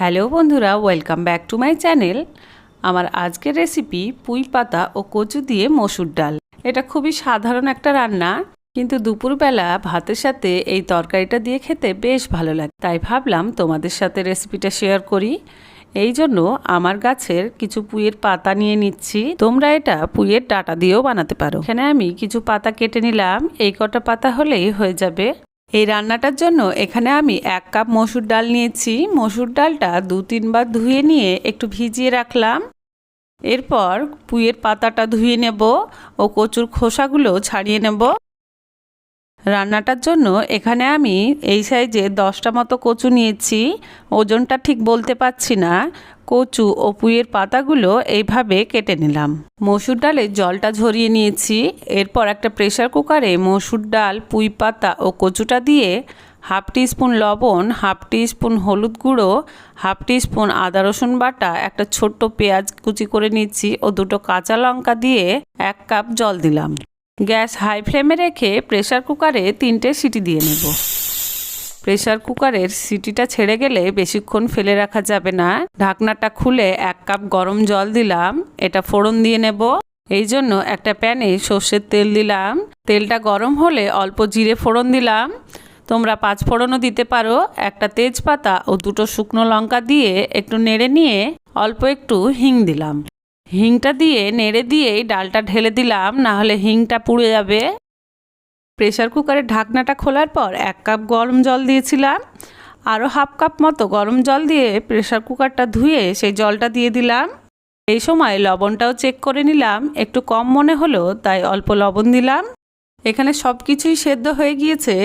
Hello বন্ধুরা welcome back to my channel আমার আজকের রেসিপি পুঁই পাতা ও কচু দিয়ে মসুর ডাল। এটা খুবই সাধারণ একটা রান্না, কিন্তু দুপুরবেলা ভাতের সাথে এই তরকারিটা দিয়ে খেতে বেশ ভালো লাগে। তাই ভাবলাম তোমাদের সাথে রেসিপিটা শেয়ার করি। এই জন্য আমার গাছের কিছু পুঁইয়ের পাতা নিয়ে নিচ্ছি। তোমরা এটা পুঁইয়ের ডাটা দিয়েও বানাতে পারো। এখানে আমি কিছু পাতা কেটে নিলাম। এই কটা পাতা হলেই হয়ে যাবে। এই রান্নাটার জন্য এখানে আমি এক কাপ মসুর ডাল নিয়েছি। মসুর ডালটা দু তিনবার ধুয়ে নিয়ে একটু ভিজিয়ে রাখলাম। এরপর পুঁয়ের পাতাটা ধুয়ে নেব ও কচুর খোসাগুলো ছাড়িয়ে নেব। রান্নাটার জন্য এখানে আমি এই সাইজে দশটা মতো কচু নিয়েছি। ওজনটা ঠিক বলতে পারছি না। কচু ও পুঁয়ের পাতাগুলো এইভাবে কেটে নিলাম। মসুর ডালে জলটা ঝরিয়ে নিয়েছি। এরপর একটা প্রেশার কুকারে মসুর ডাল, পুঁই পাতা ও কচুটা দিয়ে হাফ স্পুন লবণ, হাফ স্পুন হলুদ গুঁড়ো, হাফ স্পুন আদা রসুন বাটা, একটা ছোট্ট পেঁয়াজ কুচি করে নিচ্ছি ও দুটো কাঁচা লঙ্কা দিয়ে এক কাপ জল দিলাম। গ্যাস হাই ফ্লেমে রেখে প্রেশার কুকারে তিনটে সিটি দিয়ে নেব। প্রেশার কুকারের সিটিটা ছেড়ে গেলে বেশিক্ষণ ফেলে রাখা যাবে না। ঢাকনাটা খুলে এক কাপ গরম জল দিলাম। এটা ফোড়ন দিয়ে নেব। এই জন্য একটা প্যানে সর্ষের তেল দিলাম। তেলটা গরম হলে অল্প জিরে ফোড়ন দিলাম। তোমরা পাঁচ ফোড়নও দিতে পারো। একটা তেজপাতা ও দুটো শুকনো লঙ্কা দিয়ে একটু নেড়ে নিয়ে অল্প একটু হিং দিলাম। হিংটা দিয়ে নেড়ে দিয়েই ডালটা ঢেলে দিলাম। না হলে হিংটা পুড়ে যাবে। প্রেশার কুকারের ঢাকনাটা খোলার পর এক কাপ গরম জল দিয়েছিলাম। আরও হাফ কাপ মতো গরম জল দিয়ে প্রেশার কুকারটা ধুয়ে সেই জলটা দিয়ে দিলাম। এই সময় লবণটাও চেক করে নিলাম। একটু কম মনে হলো তাই অল্প লবণ দিলাম। এখানে সব কিছুই সেদ্ধ হয়ে গিয়েছে।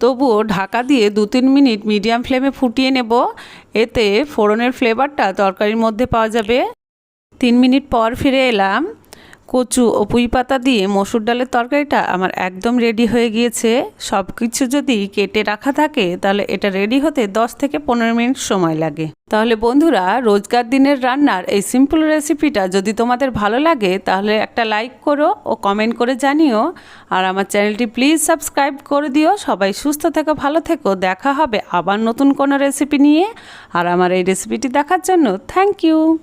তবুও ঢাকা দিয়ে দু তিন মিনিট মিডিয়াম ফ্লেমে ফুটিয়ে নেব। এতে ফোড়নের ফ্লেভারটা তরকারির মধ্যে পাওয়া যাবে। তিন মিনিট পর ফিরে এলাম। কচু ও পুঁই পাতা দিয়ে মসুর ডালের তরকারিটা আমার একদম রেডি হয়ে গিয়েছে। সব কিছু যদি কেটে রাখা থাকে, তাহলে এটা রেডি হতে 10 থেকে পনেরো মিনিট সময় লাগে। তাহলে বন্ধুরা, রোজকার দিনের রান্নার এই সিম্পল রেসিপিটা যদি তোমাদের ভালো লাগে, তাহলে একটা লাইক করো ও কমেন্ট করে জানিও। আর আমার চ্যানেলটি প্লিজ সাবস্ক্রাইব করে দিও। সবাই সুস্থ থেকো, ভালো থেকো। দেখা হবে আবার নতুন কোনো রেসিপি নিয়ে। আর আমার এই রেসিপিটি দেখার জন্য থ্যাংক ইউ